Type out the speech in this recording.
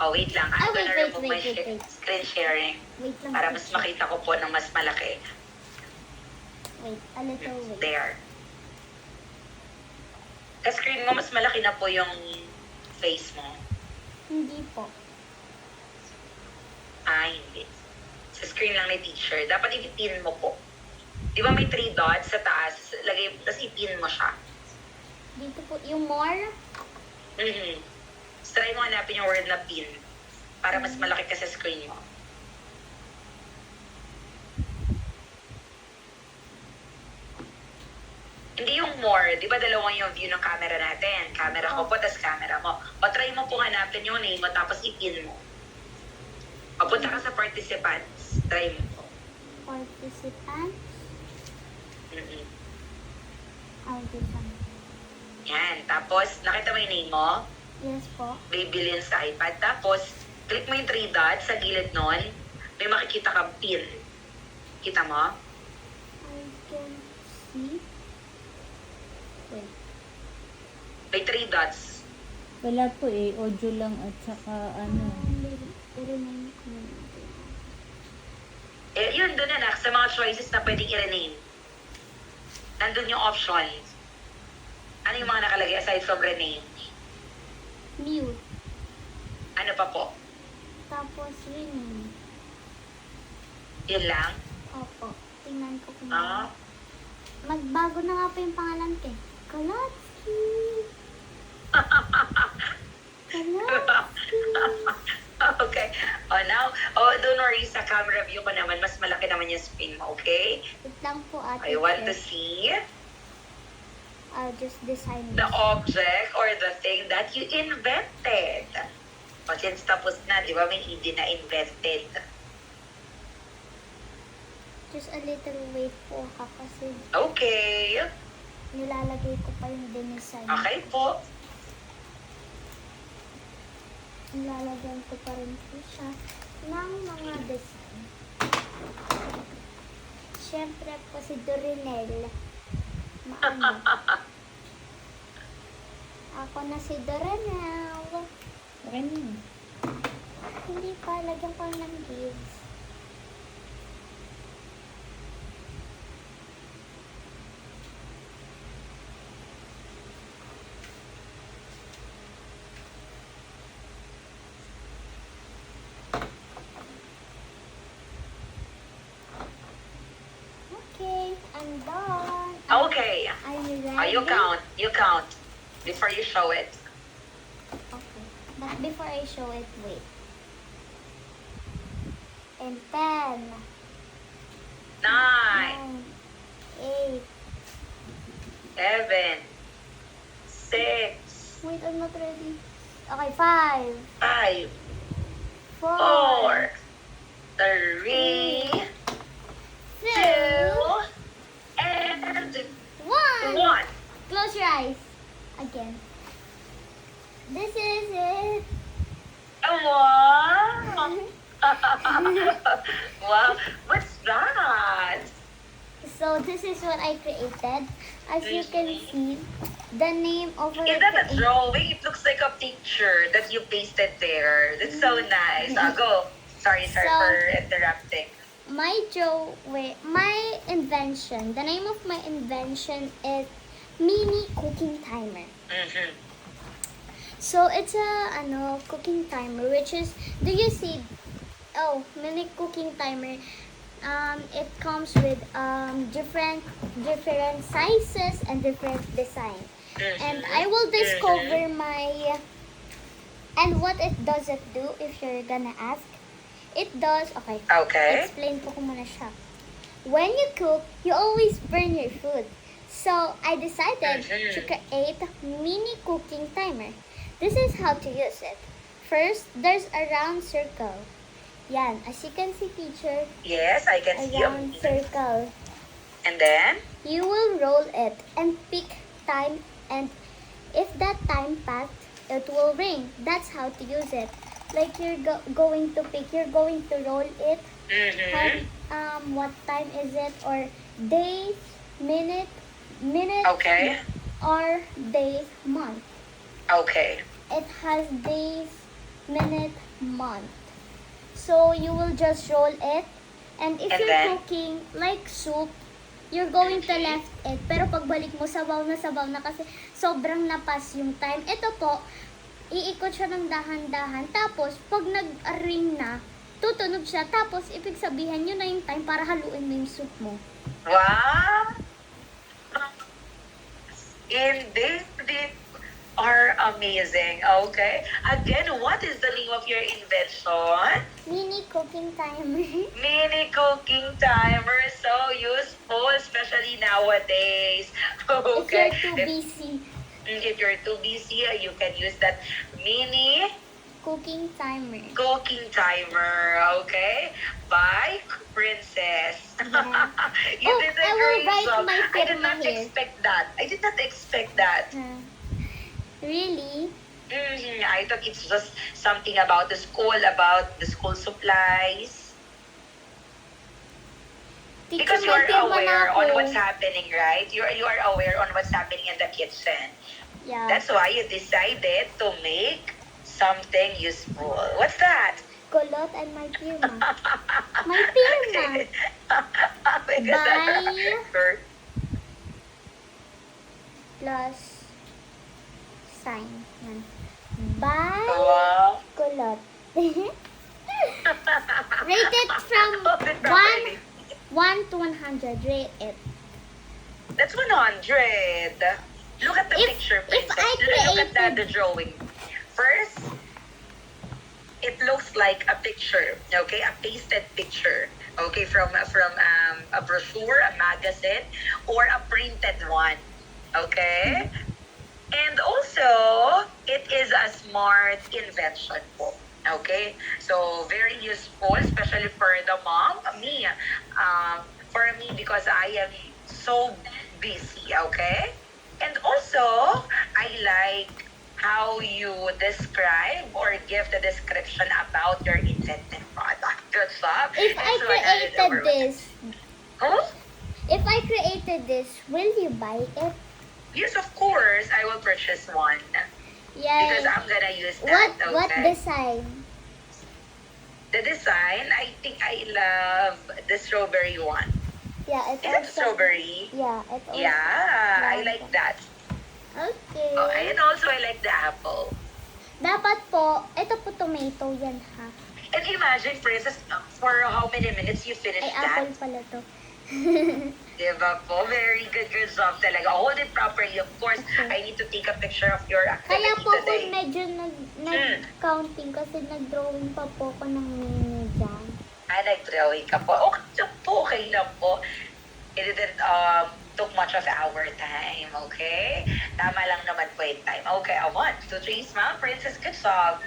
Oh, wait lang. Ah, I'm wait, gonna wait, remove wait, my wait, sh- wait. screen sharing Wait lang. para mas makita ko po ng mas malaki. Wait, a little wait. There. Sa screen mo, mas malaki na po yung face mo. Hindi po. Ah, hindi. Sa screen lang ni teacher. Dapat ipipin mo po. Di ba may three dots sa taas? Lagay, tapos ipin mo siya. Dito po, yung more. Mhm. Try mo hanapin yung word na pin para mas malaki ka sa screen mo. Hindi yung more. Di ba dalawang yung view ng camera natin? Camera ko po, tas camera mo. O try mo pong hanapin yung name mo, tapos ipin mo. O punta ka sa participants. Try mo po. Participant. Mhm. Audition. Yan. Tapos, nakita mo yung name mo? Yes po. Bibilin sa iPad. Tapos, click mo yung three dots sa gilid nun. May makikita kang pin. Kita mo? I can see. Wait. May three dots. Wala po eh, audio lang at saka ano. Ko. Eh, yun, doon anak, sa mga choices na pwedeng i-rename. Nandun yung options. Ano yung mga nakalagay aside from rename? Mute. Ano pa po? Tapos rename. Yun lang? Opo. Tingnan ko kung Ah? Magbago na nga po yung pangalan ko eh. Kalatsky. Kalatsky. okay. Oh, now, oh, don't worry, sa camera view ko naman, mas malaki naman yung screen mo, okay? Wait lang po ate. I want to Chef. see I'll just design the this. object or the thing that you invented. O, since tapos na, di ba, may hindi na invented. Just a little wait po ha kasi Okay. nilalagay ko pa yung dinesign. Okay po. Nilalagyan ko pa rin po siya ng mga design. Siyempre po si Dorinel. Maano. Ako na si na yun. Hindi pa, lagyan ko ng gives. Okay, I'm done. Oh, you count. You count. Before you show it. Okay. But before I show it, wait. And 10, Nine, 9, 8. seven, six, Wait, I'm not ready. Okay, 5, five, 4, four, three, 2, two, and 1. one. Close your eyes. Again. This is it. Oh, wow. wow. What's that? So this is what I created. As you can see, the name of our Is that a creation- drawing? It looks like a picture that you pasted there. That's so nice. Ah, go. Sorry, sorry So- for interrupting. my Joe, wait, my invention. The name of my invention is mini cooking timer. Mm-hmm. So it's a ano cooking timer which is do you see oh mini cooking timer um it comes with um different different sizes and different design and I will discover my and what it does it do if you're gonna ask it does okay Okay. explain ko kung muna siya. When you cook, you always burn your food. So, I decided to create a mini cooking timer. This is how to use it. First, there's a round circle. Yan, as you can see, teacher, Yes, I can a see round circle. And then? You will roll it and pick time and if that time passed, it will ring. That's how to use it. Like you're go- going to pick, you're going to roll it Mm-hmm. have um what time is it or days, minute, minute Okay. or days, month. Okay. It has days, minute, month. So you will just roll it. And if And you're then? cooking like soup, you're going to left it. Pero pagbalik mo, sabaw na sabaw na kasi sobrang napas yung time. Ito po, iikot siya ng dahan-dahan. Tapos, pag nag-ring na, tutunog siya. Tapos, ibig sabihin, yun na yung time para haluin mo yung soup mo. Wow! Indeed, they are amazing. Okay. Again, what is the name of your invention? Mini cooking timer. Mini cooking timer. So useful, especially nowadays. Okay. If you're too busy. Mm, if you're too busy, you can use that mini Cooking timer. cooking timer. Okay. By Princess. Yeah. you Oh, did I will write my I did not here. expect that. I did not expect that. Really? Mhm, I thought it's just something about the school, about the school supplies. Teacher, Because you are aware on what's happening, right? You are, you are aware on what's happening in the kitchen. Yeah. That's why you decided to make something useful. What's that? Kulot and my pirma. My pirma. Bye. Plus sign. Yan. Bye. Wow. Kulot. Rate it from one, 1 to 100. Rate it. That's 100. Look at the If- picture, if Princess. I Look at the, created- the drawing. First, it looks like a picture, okay? A pasted picture, okay? From from um, a brochure, a magazine, or a printed one, okay? And also, it is a smart invention po. Okay? So, very useful, especially for the mom, me. Um, for me, because I am so busy, okay? And also, I like how you describe or give the description about your invented product. Good job. If I That's 100 over created this, Huh? if I created this, will you buy it? Yes, of course, I will purchase one. Yes. Because I'm gonna use What that. what okay? design? The design, I think I love the strawberry one. Yeah, it Is it also. strawberry? Yeah, it also. Yeah, I Yeah. like that. Okay. Oh, and also I like the apple. Dapat po, ito po tomato yan ha. And imagine, Princess, for how many minutes you finished Ay, that? apple pala to. Diba po? Very good, job talaga. Hold it properly. Of course, Okay. I need to take a picture of your Kaya activity po po today. medyo nag, nag-counting kasi nag-drawing pa po ako ng mini dyan. Ah, nag-drawing ka po. Okay, po, okay lang po. It didn't um, took much of our time, okay? Tama lang naman po yung time. Okay, a one, two, three, smile, princess, good job.